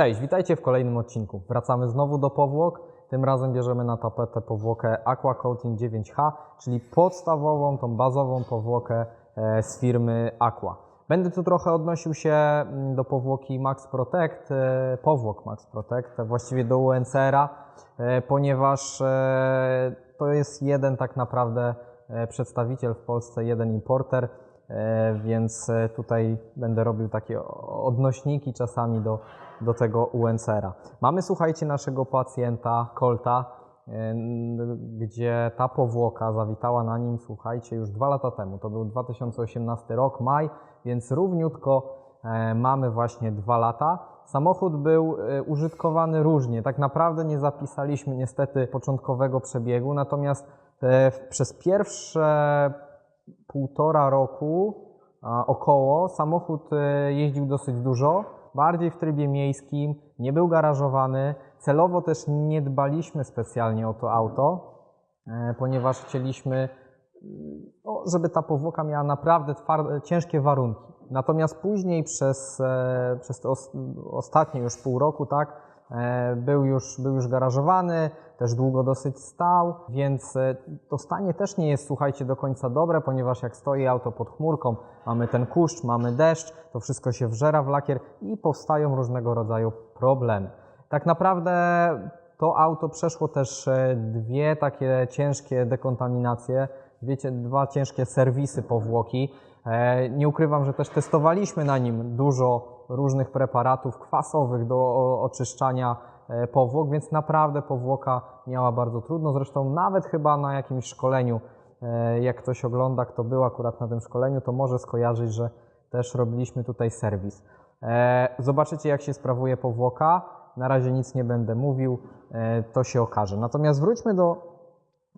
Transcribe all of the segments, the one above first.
Cześć, witajcie w kolejnym odcinku. Wracamy znowu do powłok. Tym razem bierzemy na tapetę powłokę Aqua Coating 9H, czyli podstawową, tą bazową powłokę e, z firmy Aqua. Będę tu trochę odnosił się mm, do powłoki Max Protect, e, powłok Max Protect, właściwie do UNCR-a, e, ponieważ to jest jeden tak naprawdę przedstawiciel w Polsce, jeden importer, więc tutaj będę robił takie odnośniki czasami do, do tego UNCR-a. Mamy, słuchajcie, naszego pacjenta Colta, e, gdzie ta powłoka zawitała na nim, słuchajcie, już dwa lata temu. To był 2018 rok, maj, więc równiutko e, mamy właśnie dwa lata. Samochód był e, użytkowany różnie. Tak naprawdę nie zapisaliśmy niestety początkowego przebiegu, natomiast przez pierwsze półtora roku około samochód jeździł dosyć dużo, bardziej w trybie miejskim, nie był garażowany. Celowo też nie dbaliśmy specjalnie o to auto, e, ponieważ chcieliśmy, no, żeby ta powłoka miała naprawdę twarde, ciężkie warunki. Natomiast później przez, e, przez te os, ostatnie już pół roku, tak, był już, był już garażowany, też długo dosyć stał, więc e, to stanie też nie jest, słuchajcie, do końca dobre, ponieważ jak stoi auto pod chmurką, mamy ten kurz, mamy deszcz, to wszystko się wżera w lakier i powstają różnego rodzaju problemy. Tak naprawdę to auto przeszło też e, dwie takie ciężkie dekontaminacje, wiecie, dwa ciężkie serwisy powłoki. E, Nie ukrywam, że też testowaliśmy na nim dużo różnych preparatów kwasowych do oczyszczania e, powłok, więc naprawdę powłoka miała bardzo trudno. Zresztą nawet chyba na jakimś szkoleniu, e, jak ktoś ogląda, kto był akurat na tym szkoleniu, to może skojarzyć, że też robiliśmy tutaj serwis. E, Zobaczycie, jak się sprawuje powłoka. Na razie nic nie będę mówił, to się okaże. Natomiast wróćmy do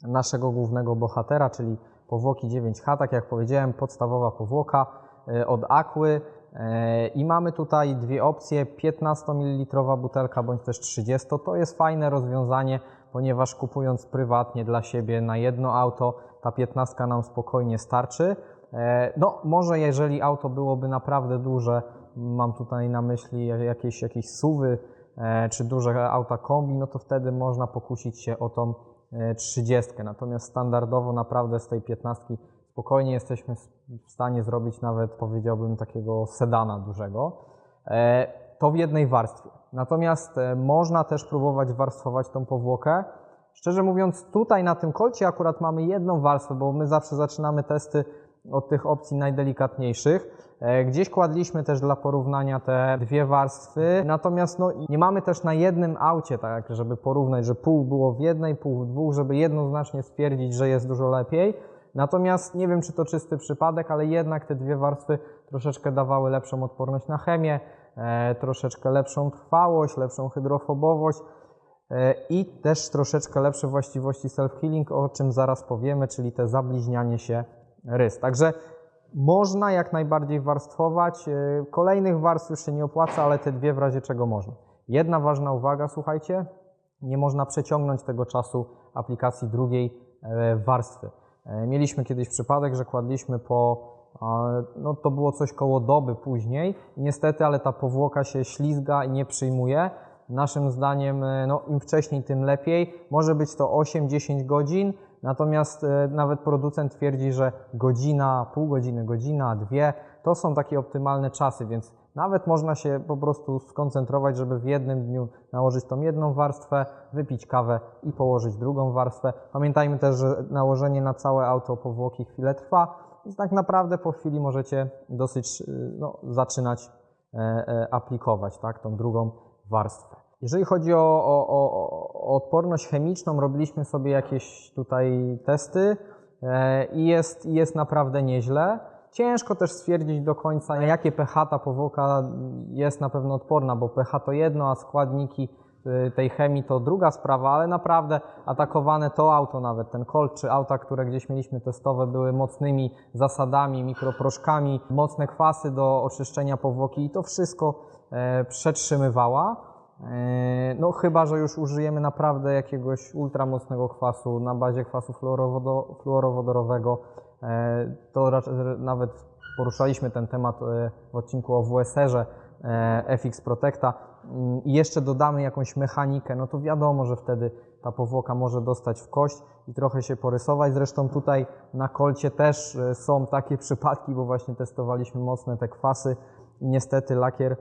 naszego głównego bohatera, czyli powłoki 9H, tak jak powiedziałem, podstawowa powłoka od Aquy. E, I mamy tutaj dwie opcje, 15 ml butelka bądź też 30. To jest fajne rozwiązanie, ponieważ kupując prywatnie dla siebie na jedno auto, ta 15 nam spokojnie starczy. E, No, może jeżeli auto byłoby naprawdę duże, mam tutaj na myśli jakieś, jakieś suwy e, czy duże auta kombi, no to wtedy można pokusić się o tą e, 30. Natomiast standardowo naprawdę z tej 15 spokojnie jesteśmy w stanie zrobić nawet powiedziałbym takiego sedana dużego. E, To w jednej warstwie. Natomiast e, można też próbować warstwować tą powłokę. Szczerze mówiąc, tutaj na tym kolcie akurat mamy jedną warstwę, bo my zawsze zaczynamy testy od tych opcji najdelikatniejszych. E, Gdzieś kładliśmy też dla porównania te dwie warstwy, natomiast no, nie mamy też na jednym aucie, tak, żeby porównać, że pół było w jednej, pół w dwóch, żeby jednoznacznie stwierdzić, że jest dużo lepiej. Natomiast nie wiem, czy to czysty przypadek, ale jednak te dwie warstwy troszeczkę dawały lepszą odporność na chemię, e, troszeczkę lepszą trwałość, lepszą hydrofobowość e, i też troszeczkę lepsze właściwości self-healing, o czym zaraz powiemy, czyli te zabliźnianie się rys. Także można jak najbardziej warstwować. E, Kolejnych warstw już się nie opłaca, ale te dwie w razie czego można. Jedna ważna uwaga, słuchajcie, nie można przeciągnąć tego czasu aplikacji drugiej warstwy. E, Mieliśmy kiedyś przypadek, że kładliśmy po, e, no to było coś koło doby później niestety, ale ta powłoka się ślizga i nie przyjmuje. Naszym zdaniem, e, no im wcześniej, tym lepiej. Może być to 8-10 godzin, natomiast nawet producent twierdzi, że godzina, pół godziny, godzina, dwie, to są takie optymalne czasy, więc nawet można się po prostu skoncentrować, żeby w jednym dniu nałożyć tą jedną warstwę, wypić kawę i położyć drugą warstwę. Pamiętajmy też, że nałożenie na całe auto powłoki chwilę trwa, więc tak naprawdę po chwili możecie dosyć y, no, zaczynać e, e, aplikować tak, tą drugą warstwę. Jeżeli chodzi o, o, o, o odporność chemiczną, robiliśmy sobie jakieś tutaj testy e, i jest, jest naprawdę nieźle. Ciężko też stwierdzić do końca, na jakie pH ta powłoka jest na pewno odporna, bo pH to jedno, a składniki y, tej chemii to druga sprawa, ale naprawdę atakowane to auto, nawet ten Colt, czy auta, które gdzieś mieliśmy testowe, były mocnymi zasadami, mikroproszkami, mocne kwasy do oczyszczenia powłoki i to wszystko e, przetrzymywała. E, No chyba, że już użyjemy naprawdę jakiegoś ultramocnego kwasu na bazie kwasu fluorowodo, fluorowodorowego, to raczej, nawet poruszaliśmy ten temat e, w odcinku o WSR-ze, e, FX Protecta, mm, i jeszcze dodamy jakąś mechanikę, no to wiadomo, że wtedy ta powłoka może dostać w kość i trochę się porysować. Zresztą tutaj na kolcie też e, są takie przypadki, bo właśnie testowaliśmy mocne te kwasy. I niestety lakier,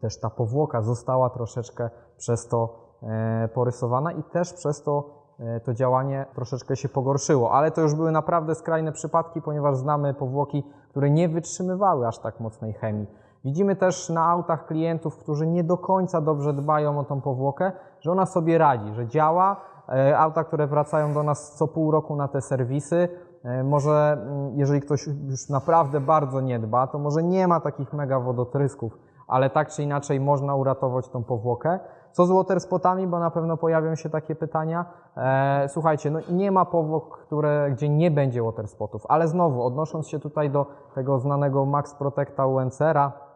też ta powłoka została troszeczkę przez to e, porysowana i też przez to e, to działanie troszeczkę się pogorszyło. Ale to już były naprawdę skrajne przypadki, ponieważ znamy powłoki, które nie wytrzymywały aż tak mocnej chemii. Widzimy też na autach klientów, którzy nie do końca dobrze dbają o tą powłokę, że ona sobie radzi, że działa. E, Auta, które wracają do nas co pół roku na te serwisy, e, może mm, jeżeli ktoś już naprawdę bardzo nie dba, to może nie ma takich mega wodotrysków, ale tak czy inaczej można uratować tą powłokę. Co z waterspotami, bo na pewno pojawią się takie pytania. E, słuchajcie, no nie ma powłok, które, gdzie nie będzie waterspotów, ale znowu odnosząc się tutaj do tego znanego Max Protecta UNCR-a,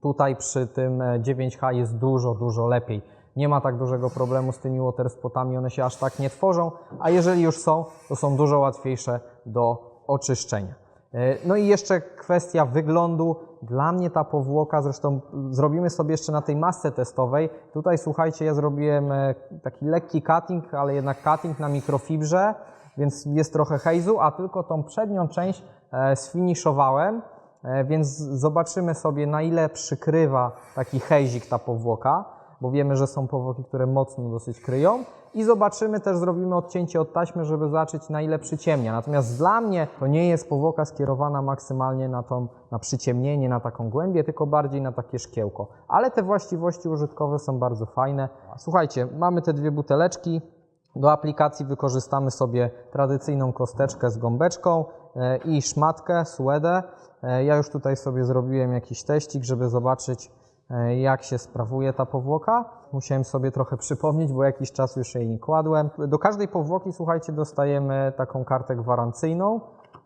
Tutaj przy tym e, 9H jest dużo, dużo lepiej. Nie ma tak dużego problemu z tymi waterspotami, one się aż tak nie tworzą, a jeżeli już są, to są dużo łatwiejsze do oczyszczenia. E, No i jeszcze kwestia wyglądu. Dla mnie ta powłoka, zresztą zrobimy sobie jeszcze na tej masce testowej. Tutaj słuchajcie, ja zrobiłem e, taki lekki cutting, ale jednak cutting na mikrofibrze, więc jest trochę hejzu, a tylko tą przednią część e, sfiniszowałem. Więc zobaczymy sobie, na ile przykrywa taki hejzik ta powłoka, bo wiemy, że są powłoki, które mocno dosyć kryją. I zobaczymy też, zrobimy odcięcie od taśmy, żeby zobaczyć, na ile przyciemnia. Natomiast dla mnie to nie jest powłoka skierowana maksymalnie na, tą, na przyciemnienie, na taką głębię, tylko bardziej na takie szkiełko. Ale te właściwości użytkowe są bardzo fajne. Słuchajcie, mamy te dwie buteleczki. Do aplikacji wykorzystamy sobie tradycyjną kosteczkę z gąbeczką e, i szmatkę, suedę. E, Ja już tutaj sobie zrobiłem jakiś teścik, żeby zobaczyć, jak się sprawuje ta powłoka. Musiałem sobie trochę przypomnieć, bo jakiś czas już jej nie kładłem. Do każdej powłoki, słuchajcie, dostajemy taką kartę gwarancyjną.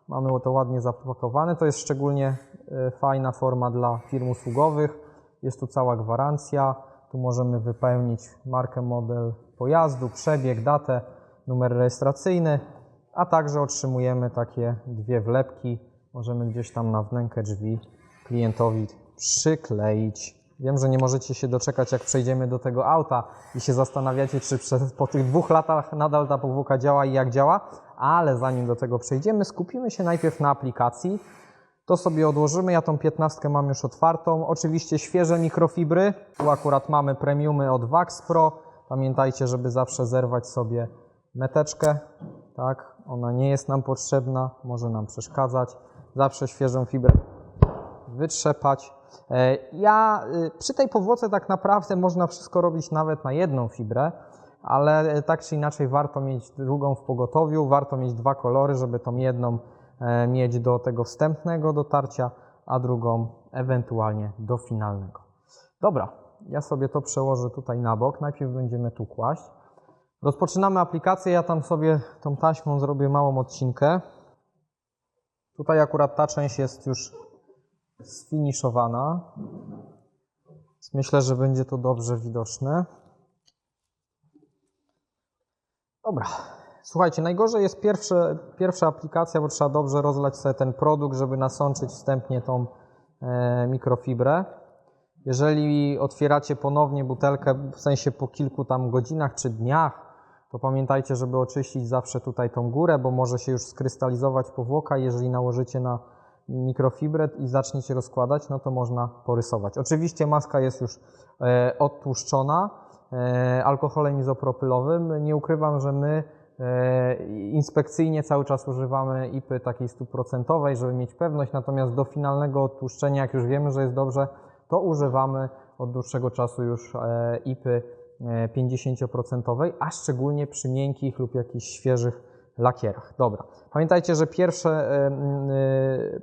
Mamy to ładnie zapakowane. To jest szczególnie e, fajna forma dla firm usługowych. Jest tu cała gwarancja. Tu możemy wypełnić markę, model pojazdu, przebieg, datę, numer rejestracyjny, a także otrzymujemy takie dwie wlepki. Możemy gdzieś tam na wnękę drzwi klientowi przykleić. Wiem, że nie możecie się doczekać, jak przejdziemy do tego auta i się zastanawiacie, czy po tych dwóch latach nadal ta powłoka działa i jak działa, ale zanim do tego przejdziemy, skupimy się najpierw na aplikacji. To sobie odłożymy. Ja tą 15 mam już otwartą. Oczywiście świeże mikrofibry. Tu akurat mamy premiumy od Wax Pro. Pamiętajcie, żeby zawsze zerwać sobie meteczkę. Tak, ona nie jest nam potrzebna, może nam przeszkadzać. Zawsze świeżą fibrę wytrzepać. E, Ja y, przy tej powłoce tak naprawdę można wszystko robić nawet na jedną fibrę, ale e, tak czy inaczej warto mieć drugą w pogotowiu, warto mieć dwa kolory, żeby tą jedną e, mieć do tego wstępnego dotarcia, a drugą ewentualnie do finalnego. Dobra, ja sobie to przełożę tutaj na bok. Najpierw będziemy tu kłaść. Rozpoczynamy aplikację. Ja tam sobie tą taśmą zrobię małą odcinkę. Tutaj akurat ta część jest już sfiniszowana. Myślę, że będzie to dobrze widoczne. Dobra. Słuchajcie, najgorzej jest pierwsze, pierwsza aplikacja, bo trzeba dobrze rozlać sobie ten produkt, żeby nasączyć wstępnie tą e, mikrofibrę. Jeżeli otwieracie ponownie butelkę, w sensie po kilku tam godzinach czy dniach, to pamiętajcie, żeby oczyścić zawsze tutaj tą górę, bo może się już skrystalizować powłoka. Jeżeli nałożycie na mikrofibrę i zaczniecie rozkładać, no to można porysować. Oczywiście maska jest już e, odtłuszczona e, alkoholem izopropylowym. Nie ukrywam, że my e, inspekcyjnie cały czas używamy IPy takiej stuprocentowej, żeby mieć pewność, natomiast do finalnego odtłuszczenia, jak już wiemy, że jest dobrze, to używamy od dłuższego czasu już IPy e, 50%, a szczególnie przy miękkich lub jakichś świeżych lakierach. Dobra. Pamiętajcie, że pierwsze, e, mm, e,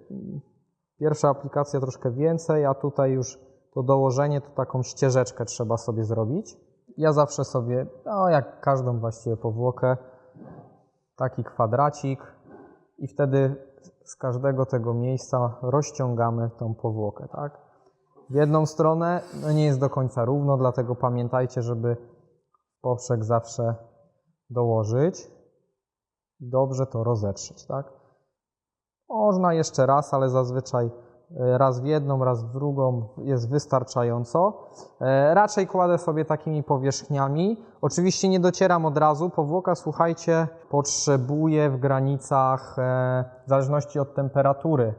pierwsza aplikacja troszkę więcej, a tutaj już to dołożenie, to taką ścieżeczkę trzeba sobie zrobić. Ja zawsze sobie, no jak każdą właściwie powłokę, taki kwadracik i wtedy z każdego tego miejsca rozciągamy tą powłokę, tak? W jedną stronę no nie jest do końca równo, dlatego pamiętajcie, żeby poprzek zawsze dołożyć i dobrze to rozetrzeć, tak? Można jeszcze raz, ale zazwyczaj e, raz w jedną, raz w drugą jest wystarczająco. E, Raczej kładę sobie takimi powierzchniami. Oczywiście nie docieram od razu. Powłoka, słuchajcie, potrzebuje w granicach, e, w zależności od temperatury,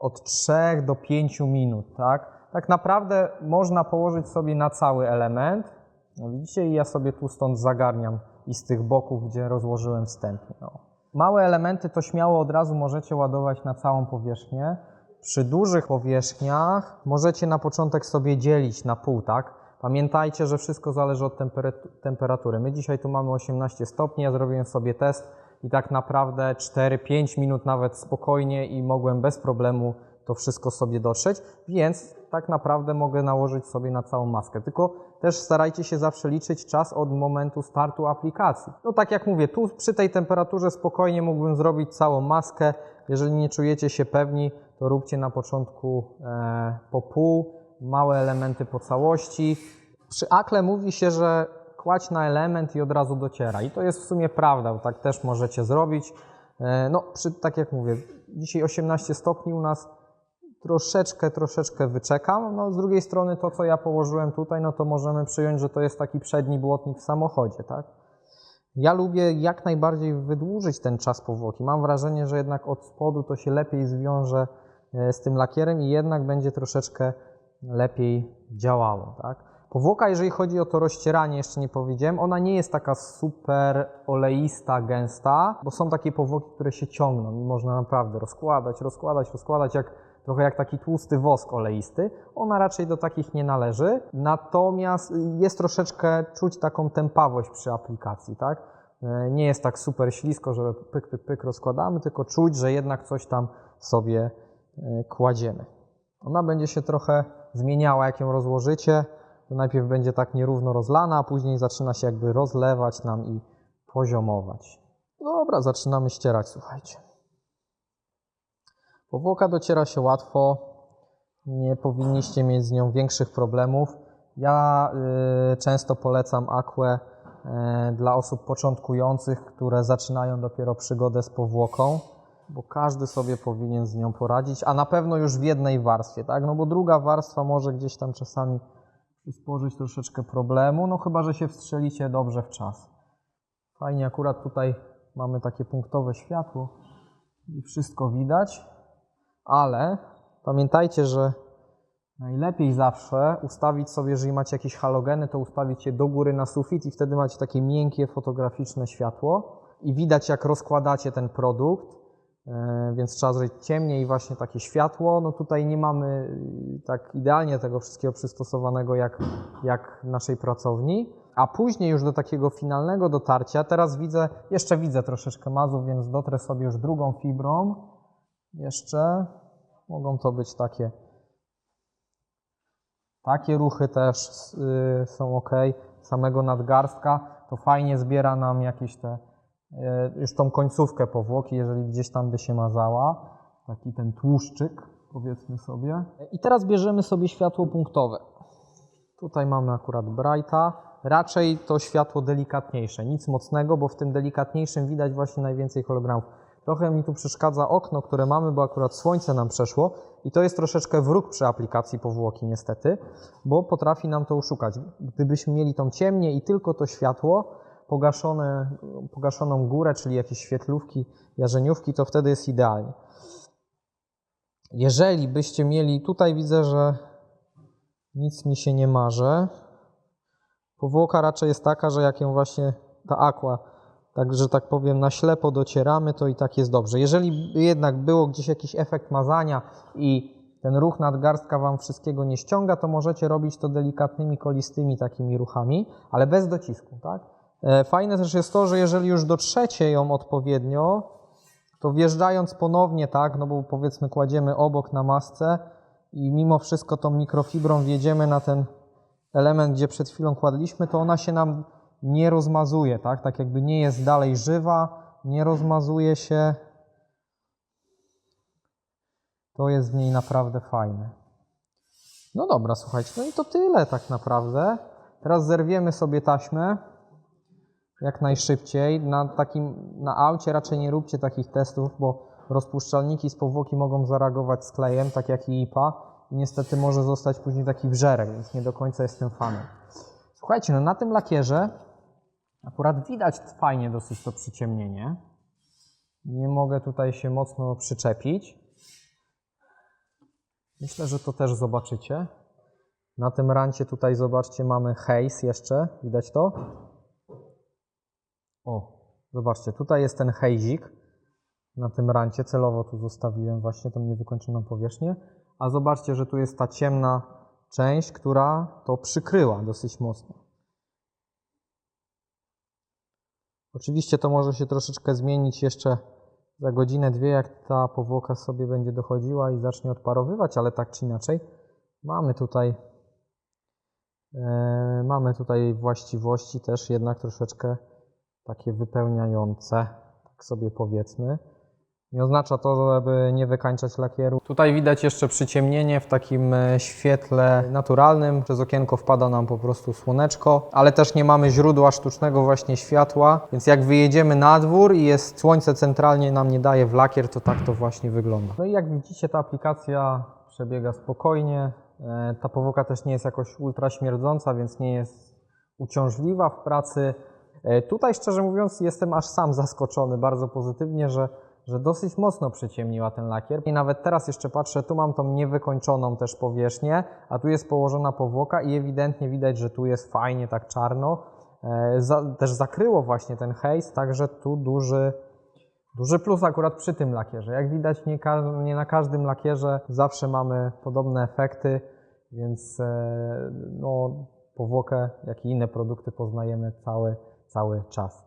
od 3 do 5 minut, tak? Tak naprawdę można położyć sobie na cały element. No widzicie, i ja sobie tu stąd zagarniam i z tych boków, gdzie rozłożyłem wstępnie. No. Małe elementy to śmiało od razu możecie ładować na całą powierzchnię. Przy dużych powierzchniach możecie na początek sobie dzielić na pół, tak? Pamiętajcie, że wszystko zależy od temperat- temperatury. My dzisiaj tu mamy 18 stopni, ja zrobiłem sobie test i tak naprawdę 4-5 minut nawet spokojnie i mogłem bez problemu to wszystko sobie dotrzeć, więc tak naprawdę mogę nałożyć sobie na całą maskę. Tylko też starajcie się zawsze liczyć czas od momentu startu aplikacji. No tak jak mówię, tu przy tej temperaturze spokojnie mógłbym zrobić całą maskę. Jeżeli nie czujecie się pewni, to róbcie na początku e, po pół, małe elementy po całości. Przy akle mówi się, że kładź na element i od razu dociera. I to jest w sumie prawda, bo tak też możecie zrobić. E, no, przy, tak jak mówię, dzisiaj 18 stopni u nas, troszeczkę, troszeczkę wyczekam. No, z drugiej strony to, co ja położyłem tutaj, no to możemy przyjąć, że to jest taki przedni błotnik w samochodzie, tak? Ja lubię jak najbardziej wydłużyć ten czas powłoki. Mam wrażenie, że jednak od spodu to się lepiej zwiąże e, z tym lakierem i jednak będzie troszeczkę lepiej działało, tak? Powłoka, jeżeli chodzi o to rozcieranie, jeszcze nie powiedziałem, ona nie jest taka super oleista, gęsta, bo są takie powłoki, które się ciągną i można naprawdę rozkładać, rozkładać, rozkładać, jak, trochę jak taki tłusty wosk oleisty. Ona raczej do takich nie należy, natomiast jest troszeczkę czuć taką tępawość przy aplikacji, tak? E, Nie jest tak super ślisko, że pyk, pyk, pyk rozkładamy, tylko czuć, że jednak coś tam sobie e, kładziemy. Ona będzie się trochę zmieniała, jak ją rozłożycie. To najpierw będzie tak nierówno rozlana, a później zaczyna się jakby rozlewać nam i poziomować. Dobra, zaczynamy ścierać, słuchajcie. Powłoka dociera się łatwo, nie powinniście mieć z nią większych problemów. Ja y, często polecam aquę y, dla osób początkujących, które zaczynają dopiero przygodę z powłoką, bo każdy sobie powinien z nią poradzić, a na pewno już w jednej warstwie, tak? No bo druga warstwa może gdzieś tam czasami przysporzyć troszeczkę problemu, no chyba, że się wstrzelicie dobrze w czas. Fajnie, akurat tutaj mamy takie punktowe światło i wszystko widać, ale pamiętajcie, że najlepiej zawsze ustawić sobie, jeżeli macie jakieś halogeny, to ustawić je do góry na sufit i wtedy macie takie miękkie, fotograficzne światło i widać, jak rozkładacie ten produkt, e, więc trzeba zrobić ciemniej właśnie takie światło. No tutaj nie mamy y, tak idealnie tego wszystkiego przystosowanego jak, jak w naszej pracowni. A później już do takiego finalnego dotarcia, teraz widzę, jeszcze widzę troszeczkę mazów, więc dotrę sobie już drugą fibrą. Jeszcze mogą to być takie takie ruchy też y, są ok. Samego nadgarstka to fajnie zbiera nam jakieś te, y, już tą końcówkę powłoki, jeżeli gdzieś tam by się mazała. Taki ten tłuszczyk, powiedzmy sobie. I teraz bierzemy sobie światło punktowe. Tutaj mamy akurat Brighta. Raczej to światło delikatniejsze, nic mocnego, bo w tym delikatniejszym widać właśnie najwięcej hologramów. Trochę mi tu przeszkadza okno, które mamy, bo akurat słońce nam przeszło i to jest troszeczkę wróg przy aplikacji powłoki niestety, bo potrafi nam to oszukać. Gdybyśmy mieli tą ciemnię i tylko to światło, pogaszone, pogaszoną górę, czyli jakieś świetlówki, jarzeniówki, to wtedy jest idealnie. Jeżeli byście mieli, tutaj widzę, że nic mi się nie marzy. Powłoka raczej jest taka, że jak ją właśnie ta aqua, tak że tak powiem, na ślepo docieramy, to i tak jest dobrze. Jeżeli jednak było gdzieś jakiś efekt mazania i ten ruch nadgarstka Wam wszystkiego nie ściąga, to możecie robić to delikatnymi, kolistymi takimi ruchami, ale bez docisku, tak? E, Fajne też jest to, że jeżeli już dotrzecie ją odpowiednio, to wjeżdżając ponownie, tak, no bo powiedzmy kładziemy obok na masce i mimo wszystko tą mikrofibrą wjedziemy na ten element, gdzie przed chwilą kładliśmy, to ona się nam nie rozmazuje, tak? Tak jakby nie jest dalej żywa, nie rozmazuje się. To jest w niej naprawdę fajne. No dobra, słuchajcie, no i to tyle tak naprawdę. Teraz zerwiemy sobie taśmę jak najszybciej. Na takim, na aucie raczej nie róbcie takich testów, bo rozpuszczalniki z powłoki mogą zareagować z klejem, tak jak i IPA i niestety może zostać później taki wżerek, więc nie do końca jestem fanem. Słuchajcie, no na tym lakierze akurat widać fajnie dosyć to przyciemnienie. Nie mogę tutaj się mocno przyczepić. Myślę, że to też zobaczycie. Na tym rancie tutaj zobaczcie mamy haze jeszcze, widać to? O, zobaczcie, tutaj jest ten hejzik na tym rancie, celowo tu zostawiłem właśnie tą niewykończoną powierzchnię, a zobaczcie, że tu jest ta ciemna część, która to przykryła dosyć mocno. Oczywiście to może się troszeczkę zmienić jeszcze za godzinę, dwie, jak ta powłoka sobie będzie dochodziła i zacznie odparowywać, ale tak czy inaczej mamy tutaj e, mamy tutaj właściwości też jednak troszeczkę takie wypełniające, tak sobie powiedzmy. Nie oznacza to, żeby nie wykańczać lakieru. Tutaj widać jeszcze przyciemnienie w takim e, świetle naturalnym. Przez okienko wpada nam po prostu słoneczko, ale też nie mamy źródła sztucznego właśnie światła, więc jak wyjedziemy na dwór i jest słońce centralnie nam nie daje w lakier, to tak to właśnie wygląda. No i jak widzicie ta aplikacja przebiega spokojnie. E, Ta powłoka też nie jest jakoś ultra śmierdząca, więc nie jest uciążliwa w pracy. E, Tutaj szczerze mówiąc jestem aż sam zaskoczony bardzo pozytywnie, że, że dosyć mocno przyciemniła ten lakier. I nawet teraz jeszcze patrzę, tu mam tą niewykończoną też powierzchnię, a tu jest położona powłoka i ewidentnie widać, że tu jest fajnie tak czarno. E, Za, też zakryło właśnie ten haze, także tu duży, duży plus akurat przy tym lakierze. Jak widać nie, ka- nie na każdym lakierze zawsze mamy podobne efekty, więc e, no, powłokę, jak i inne produkty poznajemy cały, cały czas.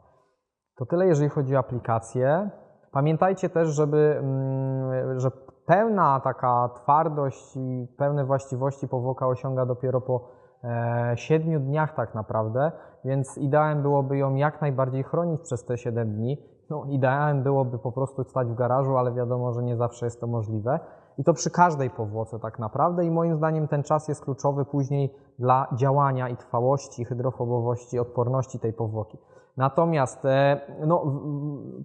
To tyle, jeżeli chodzi o aplikację. Pamiętajcie też, żeby, mm, że pełna taka twardość i pełne właściwości powłoka osiąga dopiero po e, 7 dniach tak naprawdę, więc ideałem byłoby ją jak najbardziej chronić przez te 7 dni. No, ideałem byłoby po prostu stać w garażu, ale wiadomo, że nie zawsze jest to możliwe. I to przy każdej powłoce tak naprawdę i moim zdaniem ten czas jest kluczowy później dla działania i trwałości, hydrofobowości, odporności tej powłoki. Natomiast e, no,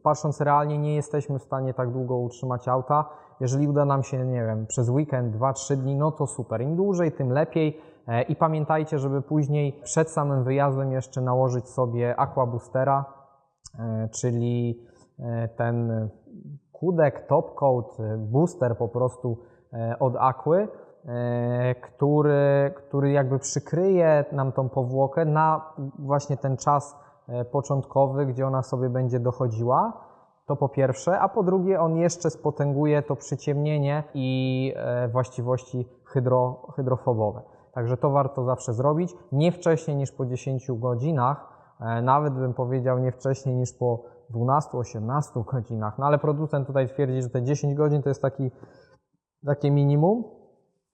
patrząc realnie nie jesteśmy w stanie tak długo utrzymać auta. Jeżeli uda nam się, nie wiem, przez weekend, 2-3 dni, no to super. Im dłużej, tym lepiej. E, I pamiętajcie, żeby później przed samym wyjazdem jeszcze nałożyć sobie Aqua Boostera, e, czyli ten kudek, top coat, booster po prostu od Aquy, który, który jakby przykryje nam tą powłokę na właśnie ten czas początkowy, gdzie ona sobie będzie dochodziła. To po pierwsze, a po drugie on jeszcze spotęguje to przyciemnienie i e, właściwości hydro, hydrofobowe. Także to warto zawsze zrobić, nie wcześniej niż po 10 godzinach, e, nawet bym powiedział nie wcześniej niż po 12-18 godzinach. No ale producent tutaj twierdzi, że te 10 godzin to jest taki, takie minimum.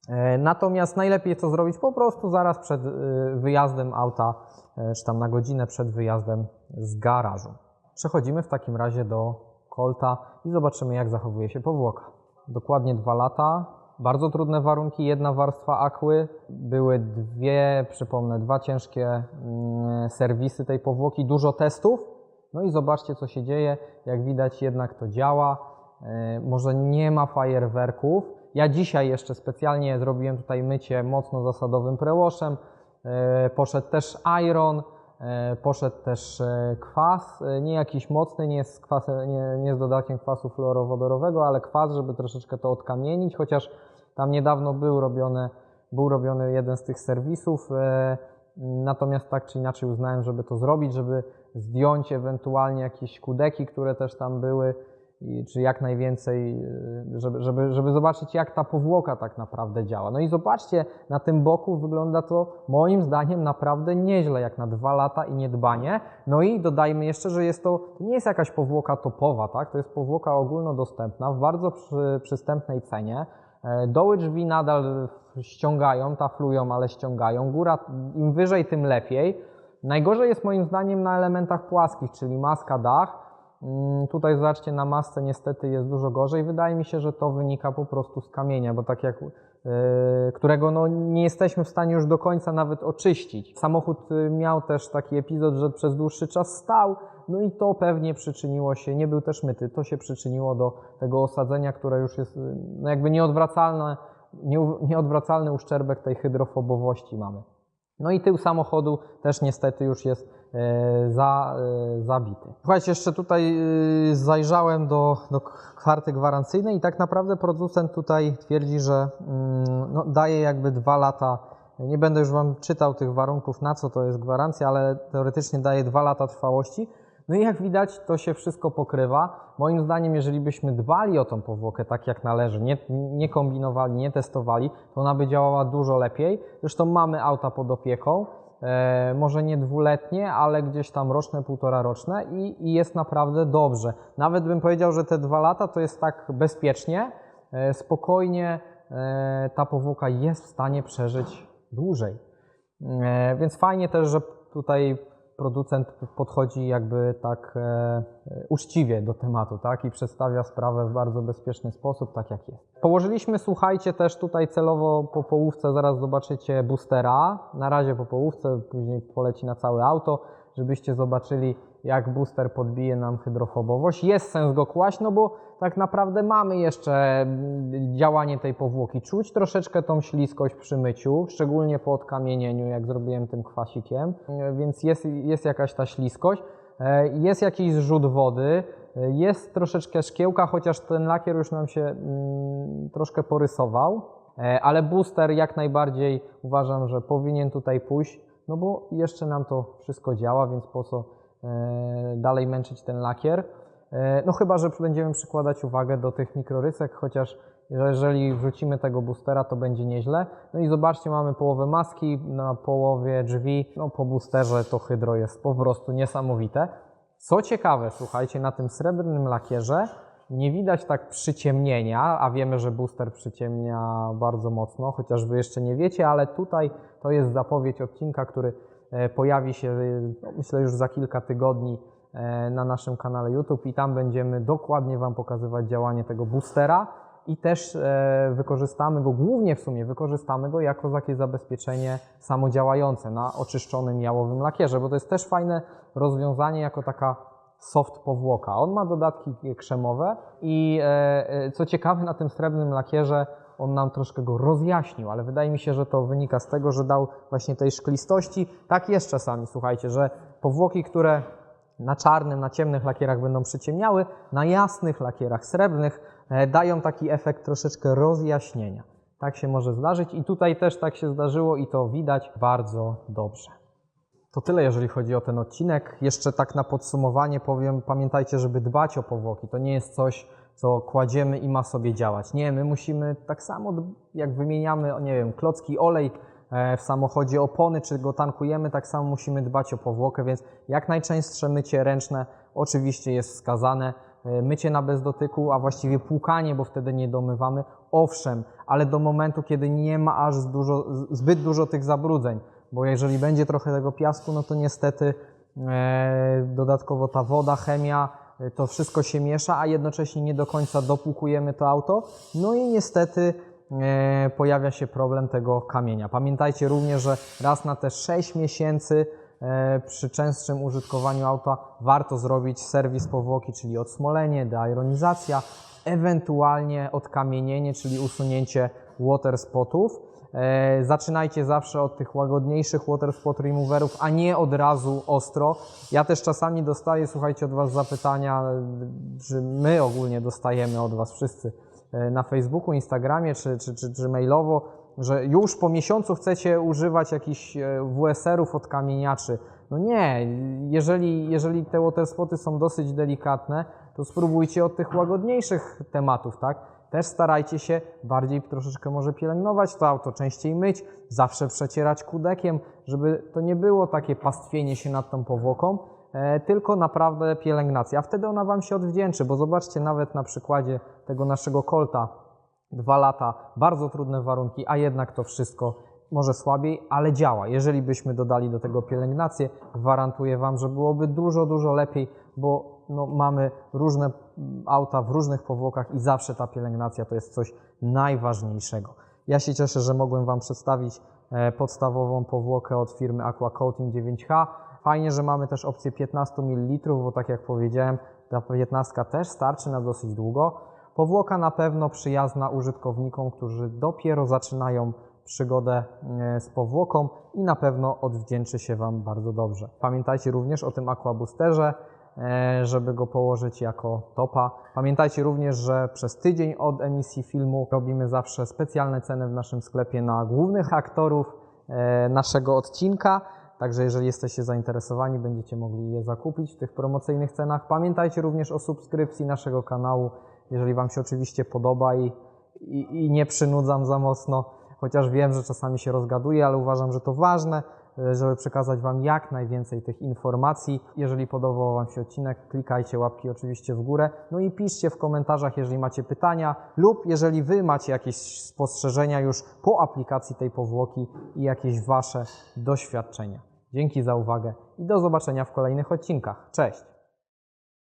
E, Natomiast najlepiej to zrobić po prostu zaraz przed e, wyjazdem auta, e, czy tam na godzinę przed wyjazdem z garażu. Przechodzimy w takim razie do Colta i zobaczymy jak zachowuje się powłoka. Dokładnie dwa lata, bardzo trudne warunki, jedna warstwa akły, były dwie, przypomnę, dwa ciężkie mm, serwisy tej powłoki, dużo testów. No i zobaczcie co się dzieje, jak widać jednak to działa. Może nie ma fajerwerków. Ja dzisiaj jeszcze specjalnie zrobiłem tutaj mycie mocno zasadowym prełoszem. E, Poszedł też iron, e, poszedł też e, kwas, nie jakiś mocny, nie z, kwasem, nie, nie z dodatkiem kwasu fluorowodorowego, ale kwas, żeby troszeczkę to odkamienić, chociaż tam niedawno był robiony, był robiony jeden z tych serwisów. Natomiast tak czy inaczej uznałem, żeby to zrobić, żeby zdjąć ewentualnie jakieś kudeki, które też tam były, i, czy jak najwięcej, y, żeby, żeby, żeby zobaczyć, jak ta powłoka tak naprawdę działa. No i zobaczcie, na tym boku wygląda to moim zdaniem naprawdę nieźle, jak na dwa lata i niedbanie. No i dodajmy jeszcze, że jest to, to nie jest jakaś powłoka topowa, tak? To jest powłoka ogólnodostępna w bardzo przy, przystępnej cenie. E, Doły drzwi nadal ściągają, taflują, ale ściągają. Góra, im wyżej, tym lepiej. Najgorzej jest moim zdaniem na elementach płaskich, czyli maska, dach. Mm, Tutaj zobaczcie, na masce niestety jest dużo gorzej. Wydaje mi się, że to wynika po prostu z kamienia, bo tak jak e, którego no, nie jesteśmy w stanie już do końca nawet oczyścić. Samochód y, miał też taki epizod, że przez dłuższy czas stał, no i to pewnie przyczyniło się, nie był też myty, to się przyczyniło do tego osadzenia, które już jest y, no, jakby nieodwracalne, nie- nieodwracalny uszczerbek tej hydrofobowości mamy. No i tył samochodu też niestety już jest za, e, zabity. Słuchajcie, jeszcze tutaj e, zajrzałem do, do karty gwarancyjnej i tak naprawdę producent tutaj twierdzi, że mm, no, daje jakby dwa lata. Nie będę już Wam czytał tych warunków, na co to jest gwarancja, ale teoretycznie daje dwa lata trwałości. No i jak widać, to się wszystko pokrywa. Moim zdaniem, jeżeli byśmy dbali o tą powłokę tak jak należy, nie, nie kombinowali, nie testowali, to ona by działała dużo lepiej. Zresztą mamy auta pod opieką, e, może nie dwuletnie, ale gdzieś tam roczne, półtora roczne i, i jest naprawdę dobrze. Nawet bym powiedział, że te dwa lata to jest tak bezpiecznie, e, spokojnie e, ta powłoka jest w stanie przeżyć dłużej. E, Więc fajnie też, że tutaj producent podchodzi jakby tak e, uczciwie do tematu, tak? I przedstawia sprawę w bardzo bezpieczny sposób, tak jak jest. Położyliśmy, słuchajcie, też tutaj celowo po połówce, zaraz zobaczycie boostera. Na razie po połówce, później poleci na całe auto, żebyście zobaczyli, jak booster podbije nam hydrofobowość. Jest sens go kłaść, no bo tak naprawdę mamy jeszcze mm, działanie tej powłoki. Czuć troszeczkę tą śliskość przy myciu, szczególnie po odkamienieniu, jak zrobiłem tym kwasikiem, E, więc jest, jest jakaś ta śliskość. E, Jest jakiś zrzut wody, e, jest troszeczkę szkiełka, chociaż ten lakier już nam się mm, troszkę porysował, ale booster jak najbardziej uważam, że powinien tutaj pójść, no bo jeszcze nam to wszystko działa, więc po co e, dalej męczyć ten lakier. E, No chyba, że będziemy przykładać uwagę do tych mikrorysek, chociaż jeżeli wrzucimy tego boostera, to będzie nieźle. No i zobaczcie, mamy połowę maski, na połowie drzwi, no po boosterze to hydro jest po prostu niesamowite. Co ciekawe, słuchajcie, na tym srebrnym lakierze nie widać tak przyciemnienia, a wiemy, że booster przyciemnia bardzo mocno, chociaż wy jeszcze nie wiecie, ale tutaj to jest zapowiedź odcinka, który e, pojawi się, e, no, myślę, już za kilka tygodni e, na naszym kanale YouTube i tam będziemy dokładnie Wam pokazywać działanie tego boostera i też wykorzystamy go, głównie w sumie wykorzystamy go jako takie zabezpieczenie samodziałające na oczyszczonym jałowym lakierze, bo to jest też fajne rozwiązanie jako taka soft powłoka. On ma dodatki krzemowe i e, e, co ciekawe na tym srebrnym lakierze on nam troszkę go rozjaśnił, ale wydaje mi się, że to wynika z tego, że dał właśnie tej szklistości. Tak jest czasami, słuchajcie, że powłoki, które na czarnym, na ciemnych lakierach będą przyciemniały, na jasnych lakierach srebrnych e, dają taki efekt troszeczkę rozjaśnienia. Tak się może zdarzyć i tutaj też tak się zdarzyło i to widać bardzo dobrze. To tyle, jeżeli chodzi o ten odcinek. Jeszcze tak na podsumowanie powiem, pamiętajcie, żeby dbać o powłoki. To nie jest coś, co kładziemy i ma sobie działać. Nie, my musimy tak samo, jak wymieniamy, nie wiem, klocki, olej e, w samochodzie, opony, czy go tankujemy, tak samo musimy dbać o powłokę, więc jak najczęstsze mycie ręczne oczywiście jest wskazane. E, Mycie na bezdotyku, a właściwie płukanie, bo wtedy nie domywamy, owszem, ale do momentu, kiedy nie ma aż dużo, zbyt dużo tych zabrudzeń, bo jeżeli będzie trochę tego piasku, no to niestety e, dodatkowo ta woda, chemia, e, to wszystko się miesza, a jednocześnie nie do końca dopłukujemy to auto, no i niestety e, pojawia się problem tego kamienia. Pamiętajcie również, że raz na te 6 miesięcy przy częstszym użytkowaniu auta warto zrobić serwis powłoki, czyli odsmolenie, deironizacja, ewentualnie odkamienienie, czyli usunięcie water spotów. E, Zaczynajcie zawsze od tych łagodniejszych water spot removerów, a nie od razu ostro. Ja też czasami dostaję, słuchajcie, od Was zapytania, czy my ogólnie dostajemy od Was wszyscy e, na Facebooku, Instagramie czy, czy, czy, czy mailowo, że już po miesiącu chcecie używać jakichś e, WSR-ów od kamieniaczy. No nie, jeżeli, jeżeli te water spoty są dosyć delikatne, to spróbujcie od tych łagodniejszych tematów, tak? Też starajcie się bardziej troszeczkę może pielęgnować to auto, częściej myć, zawsze przecierać kudekiem, żeby to nie było takie pastwienie się nad tą powłoką, e, tylko naprawdę pielęgnacja. A wtedy ona Wam się odwdzięczy, bo zobaczcie nawet na przykładzie tego naszego Colta, dwa lata, bardzo trudne warunki, a jednak to wszystko może słabiej, ale działa. Jeżeli byśmy dodali do tego pielęgnację, gwarantuję Wam, że byłoby dużo, dużo lepiej, bo no, mamy różne auta w różnych powłokach i zawsze ta pielęgnacja to jest coś najważniejszego. Ja się cieszę, że mogłem Wam przedstawić e, podstawową powłokę od firmy Aqua Coating 9H. Fajnie, że mamy też opcję 15 ml, bo tak jak powiedziałem, ta 15 też starczy na dosyć długo. Powłoka na pewno przyjazna użytkownikom, którzy dopiero zaczynają przygodę e, z powłoką i na pewno odwdzięczy się Wam bardzo dobrze. Pamiętajcie również o tym Aqua Boosterze, e, żeby go położyć jako topa. Pamiętajcie również, że przez tydzień od emisji filmu robimy zawsze specjalne ceny w naszym sklepie na głównych aktorów e, naszego odcinka. Także jeżeli jesteście zainteresowani, będziecie mogli je zakupić w tych promocyjnych cenach. Pamiętajcie również o subskrypcji naszego kanału, jeżeli Wam się oczywiście podoba i, i, i nie przynudzam za mocno, chociaż wiem, że czasami się rozgaduję, ale uważam, że to ważne, e, żeby przekazać Wam jak najwięcej tych informacji. Jeżeli podobał Wam się odcinek, klikajcie łapki oczywiście w górę. No i piszcie w komentarzach, jeżeli macie pytania lub jeżeli Wy macie jakieś spostrzeżenia już po aplikacji tej powłoki i jakieś Wasze doświadczenia. Dzięki za uwagę i do zobaczenia w kolejnych odcinkach. Cześć!